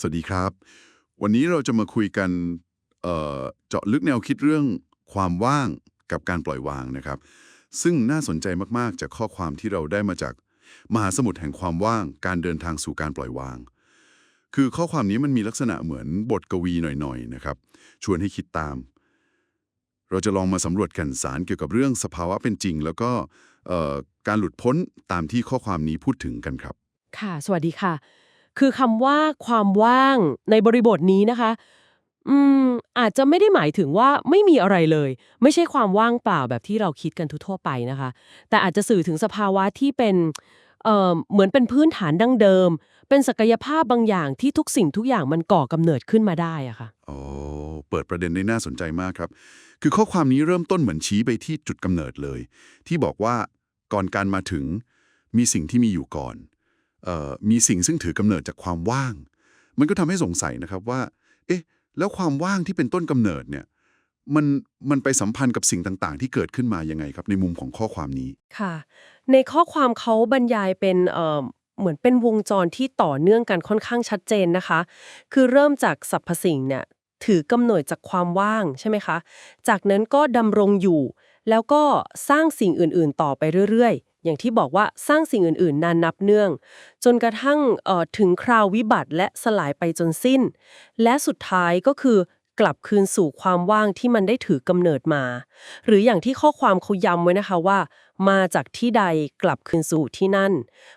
สวัสดีครับ วันนี้เราจะมาคุยกันเเจาะลึกแนวคิดเรื่องความว่างกับการปล่อยวางนะครับ ซึ่งน่าสนใจมากๆ จากข้อความที่เราได้มาจากมหาสมุทรแห่งความว่าง การเดินทางสู่การปล่อยวาง คือข้อความนี้มันมีลักษณะเหมือนบทกวีหน่อยๆนะครับ ชวนให้คิดตาม เราจะลองมาสำรวจแก่นสารเกี่ยวกับเรื่องสภาวะเป็นจริง แล้วก็การหลุดพ้นตามที่ข้อความนี้พูดถึงกันครับ ค่ะ สวัสดีค่ะ คือคำว่าความว่างในบริบทนี้นะคะ อืม อาจจะไม่ได้หมายถึงว่าไม่มีอะไรเลย ไม่ใช่ความว่างเปล่าแบบที่เราคิดกันทั่วไปนะคะ แต่อาจจะสื่อถึงสภาวะที่เป็นเอ่อเหมือนเป็นพื้นฐานดั้งเดิม เป็นศักยภาพบางอย่างที่ทุกสิ่งทุกอย่างมันก่อกำเนิดขึ้นมาได้อะค่ะ โอ้เปิดประเด็นได้น่าสนใจมากครับ คือข้อความนี้เริ่มต้นเหมือนชี้ไปที่จุดกำเนิดเลย ที่บอกว่าก่อนการมาถึงมีสิ่งที่มีอยู่ก่อน มีสิ่งซึ่งถือกำเนิดจากความว่าง มันก็ทำให้สงสัยนะครับว่า เอ๊ะ แล้วความว่างที่เป็นต้นกำเนิดเนี่ย มัน มันไปสัมพันธ์กับสิ่งต่างๆ ที่เกิดขึ้นมายังไงครับในมุมของข้อความนี้ ค่ะ ในข้อความเขาบรรยายเป็นเอ่อเหมือนเป็นวงจรที่ต่อเนื่องกันค่อนข้างชัดเจนนะคะ คือเริ่มจากสรรพสิ่งเนี่ยถือกำเนิดจากความว่างใช่ไหมคะ จากนั้นก็ดำรงอยู่ แล้วก็สร้างสิ่งอื่นๆ ต่อไปเรื่อยๆ อย่างที่บอกว่าสร้างสิ่งอื่นๆ นานนับเนื่อง จนกระทั่งเอ่อถึงคราววิบัติและสลายไปจนสิ้น และสุดท้ายก็คือกลับคืนสู่ความว่างที่มันได้ถือกำเนิดมา หรืออย่างที่ข้อความเขาย้ำไว้นะคะว่า มาจากที่ใดกลับคืนสู่ที่นั่น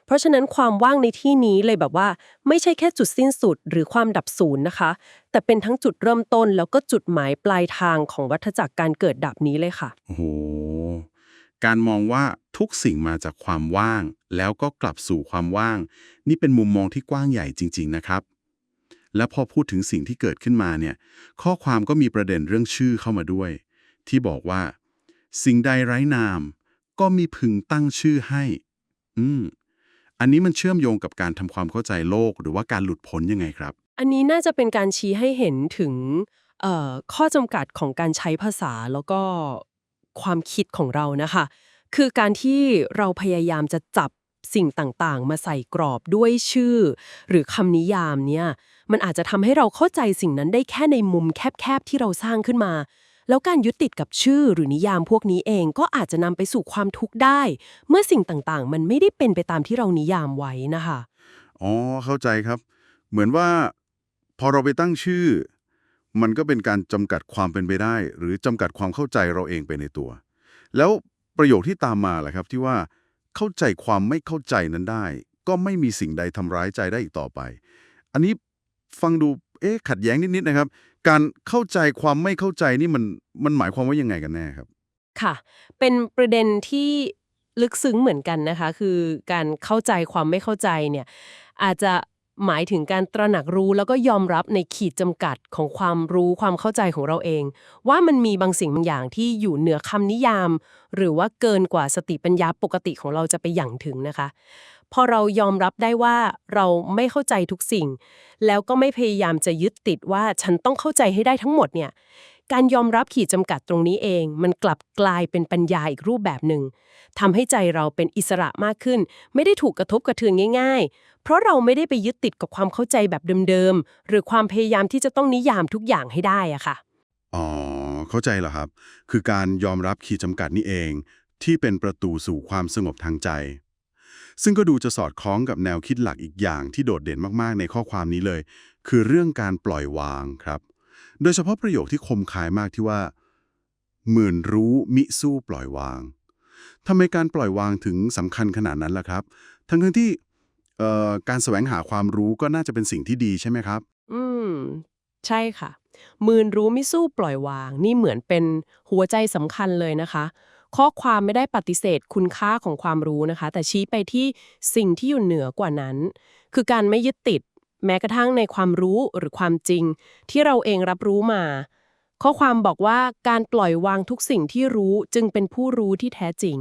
เพราะฉะนั้นความว่างในที่นี้เลยแบบว่า ไม่ใช่แค่จุดสิ้นสุดหรือความดับศูนย์นะคะ แต่เป็นทั้งจุดเริ่มต้นแล้วก็จุดหมายปลายทางของวัฏจักรการเกิดดับนี้เลยค่ะโอ้ การมองว่าทุกสิ่งมาจากความว่าง แล้วก็กลับสู่ความว่าง นี่เป็นมุมมองที่กว้างใหญ่จริง ๆ นะครับ และพอพูดถึงสิ่งที่เกิดขึ้นมาเนี่ย ข้อความก็มีประเด็นเรื่องชื่อเข้ามาด้วย ที่บอกว่า สิ่งใดไร้นาม ก็มีพึงตั้งชื่อให้ อืม อันนี้มันเชื่อมโยงกับการทำความเข้าใจโลกหรือว่าการหลุดพ้นยังไงครับ อันนี้น่าจะเป็นการชี้ให้เห็นถึงข้อจำกัดของการใช้ภาษาแล้วก็ ความคิดของเรานะคะ คือการที่เราพยายามจะจับสิ่งต่างๆ มาใส่กรอบด้วยชื่อ หรือคำนิยามเนี่ย มันอาจจะทำให้เราเข้าใจสิ่งนั้นได้แค่ในมุมแคบๆที่เราสร้างขึ้นมา แล้วการยึดติดกับชื่อหรือนิยามพวกนี้เองก็อาจจะนำไปสู่ความทุกข์ได้ เมื่อสิ่งต่างๆ มันไม่ได้เป็นไปตามที่เรานิยามไว้นะคะ อ๋อ เข้าใจครับ เหมือนว่า พอเราไปตั้งชื่อ มันก็เป็นการจำกัดความเป็นไปได้ หรือจำกัดความเข้าใจเราเองไปในตัว แล้วประโยคที่ตามมาแหละครับที่ว่าเข้าใจความไม่เข้าใจนั้นได้ ก็ไม่มีสิ่งใดทำร้ายใจได้อีกต่อไป อันนี้ฟังดูเอ๊ะขัดแย้งนิดๆนะครับ การเข้าใจความไม่เข้าใจนี่มันมันหมายความว่ายังไงกันแน่ครับ ค่ะ เป็นประเด็นที่ลึกซึ้งเหมือนกันนะคะ คือการเข้าใจความไม่เข้าใจเนี่ยอาจจะ หมายถึงการตระหนักรู้แล้วก็ยอมรับในขีดจำกัดของความรู้ความเข้าใจของเราเอง ว่ามันมีบางสิ่งบางอย่างที่อยู่เหนือคำนิยาม หรือว่าเกินกว่าสติปัญญาปกติของเราจะไปอย่างถึงนะคะ พอเรายอมรับได้ว่าเราไม่เข้าใจทุกสิ่ง แล้วก็ไม่พยายามจะยึดติดว่าฉันต้องเข้าใจให้ได้ทั้งหมดเนี่ย การยอมรับขีดจำกัดตรงนี้เอง มันกลับกลายเป็นปัญญาอีกรูปแบบหนึ่งทำให้ใจเราเป็นอิสระมากขึ้น ไม่ได้ถูกกระทบกระเทือนง่าย ๆ เพราะเราไม่ได้ไปยึดติดกับความเข้าใจแบบเดิมๆ หรือความพยายามที่จะต้องนิยามทุกอย่างให้ได้อะค่ะ อ๋อ เข้าใจแล้วครับ คือการยอมรับขีดจำกัดนี่เอง ที่เป็นประตูสู่ความสงบทางใจ ซึ่งก็ดูจะสอดคล้องกับแนวคิดหลักอีกอย่างที่โดดเด่นมากๆ ในข้อความนี้เลย คือเรื่องการปล่อยวางครับ โดยเฉพาะประโยคที่คมคายมากที่ว่า หมื่นรู้มิสู้ปล่อยวางทำไมการปล่อยวางถึงสำคัญขนาดนั้นล่ะครับ ทั้งที่เอ่การแสวงหาความรู้ก็น่าจะเป็นสิ่งที่ดีใช่ไหมครับ อืม ใช่ค่ะมืนรู้ม่สู้ปล่อยวาง นี่เหมือนเป็นหัวใจสำคัญเลยนะคะ ข้อความไม่ได้ปฏิเสธคุณค่าของความรู้นะคะ แต่ชี้ไปที่สิ่งที่อยู่เหนือกว่านั้น คือการไม่ยึดติด แม้กระทั่งในความรู้หรือความจริง ที่เราเองรับรู้มา ข้อความบอกว่าการปล่อยวางทุกสิ่งที่รู้จึงเป็นผู้รู้ที่แท้จริง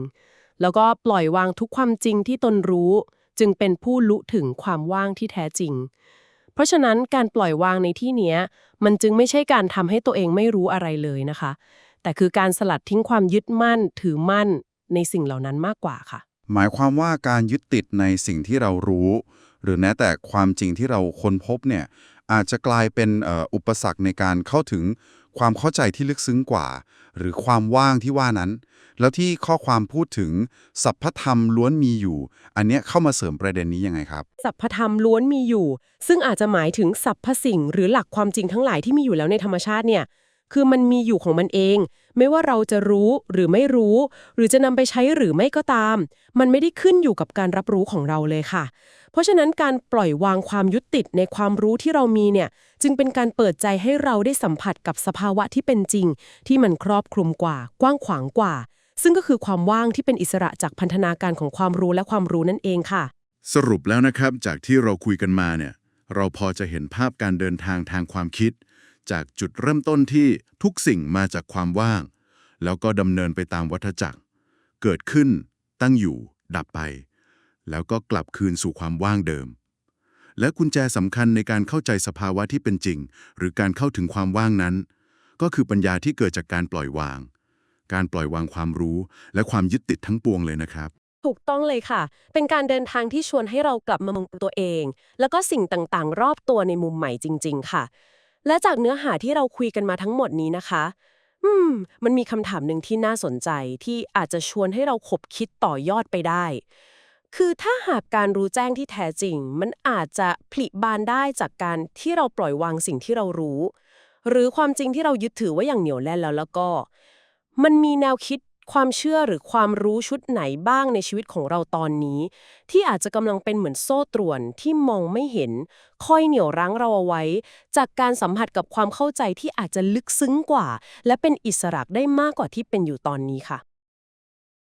แล้วก็ปล่อยวางทุกความจริงที่ตนรู้ จึงเป็นผู้ลุถึงความว่างที่แท้จริง เพราะฉะนั้นการปล่อยวางในที่นี้มันจึงไม่ใช่การทำให้ตัวเองไม่รู้อะไรเลยนะคะ แต่คือการสลัดทิ้งความยึดมั่น ถือมั่นในสิ่งเหล่านั้นมากกว่าค่ะ หมายความว่าการยึดติดในสิ่งที่เรารู้ หรือแม้แต่ความจริงที่เราค้นพบเนี่ยอาจจะกลายเป็นอุปสรรคในการเข้าถึงความเข้าใจที่ลึกซึ้งกว่า หรือความว่างที่ว่านั้น แล้วที่ข้อความพูดถึงสัพพธรรมล้วนมีอยู่ อันเนี้ยเข้ามาเสริมประเด็นนี้ยังไงครับ สัพพธรรมล้วนมีอยู่ ซึ่งอาจจะหมายถึงสรรพสิ่ง หรือหลักความจริงทั้งหลายที่มีอยู่แล้วในธรรมชาติเนี่ย คือมันมีอยู่ของมันเอง ไม่ว่าเราจะรู้หรือไม่รู้ หรือจะนำไปใช้หรือไม่ก็ตาม มันไม่ได้ขึ้นอยู่กับการรับรู้ของเราเลยค่ะ เพราะฉะนั้นการปล่อยวางความยึดติดในความรู้ที่เรามีเนี่ย จึงเป็นการเปิดใจให้เราได้สัมผัสกับสภาวะที่เป็นจริง ที่มันครอบคลุมกว่า กว้างขวางกว่า ซึ่งก็คือความว่างที่เป็นอิสระจากพันธนาการของความรู้และความรู้นั่นเองค่ะ สรุปแล้วนะครับจากที่เราคุยกันมาเนี่ยเราพอจะเห็นภาพการเดินทางทางความคิด จากจุดเริ่มต้นที่ทุกสิ่งมาจากความว่าง แล้วก็ดำเนินไปตามวัฏจักร เกิดขึ้น ตั้งอยู่ ดับไป แล้วก็กลับคืนสู่ความว่างเดิม และกุญแจสำคัญในการเข้าใจสภาวะที่เป็นจริง หรือการเข้าถึงความว่างนั้น ก็คือปัญญาที่เกิดจากการปล่อยวาง การปล่อยวางความรู้ และความยึดติดทั้งปวงเลยนะครับถูกต้องเลยค่ะ เป็นการเดินทางที่ชวนให้เรากลับมามองตัวเอง แล้วก็สิ่งต่างๆ รอบตัวในมุมใหม่จริง ๆ ค่ะ และจากเนื้อหาที่เราคุยกันมาทั้งหมดนี้นะคะ อืม มันมีคำถามหนึ่งที่น่าสนใจที่อาจจะชวนให้เราขบคิดต่อยอดไปได้ คือถ้าหากการรู้แจ้งที่แท้จริง มันอาจจะผลิบานได้จากการที่เราปล่อยวางสิ่งที่เรารู้ หรือความจริงที่เรายึดถือว่าอย่างเหนียวแน่นแล้วแล้วก็ มันมีแนวคิด ความเชื่อหรือความรู้ชุดไหนบ้างในชีวิตของเราตอนนี้ ที่อาจจะกำลังเป็นเหมือนโซ่ตรวนที่มองไม่เห็น คอยเหนี่ยวรั้งเราเอาไว้ จากการสัมผัสกับความเข้าใจที่อาจจะลึกซึ้งกว่า และเป็นอิสระได้มากกว่าที่เป็นอยู่ตอนนี้ค่ะ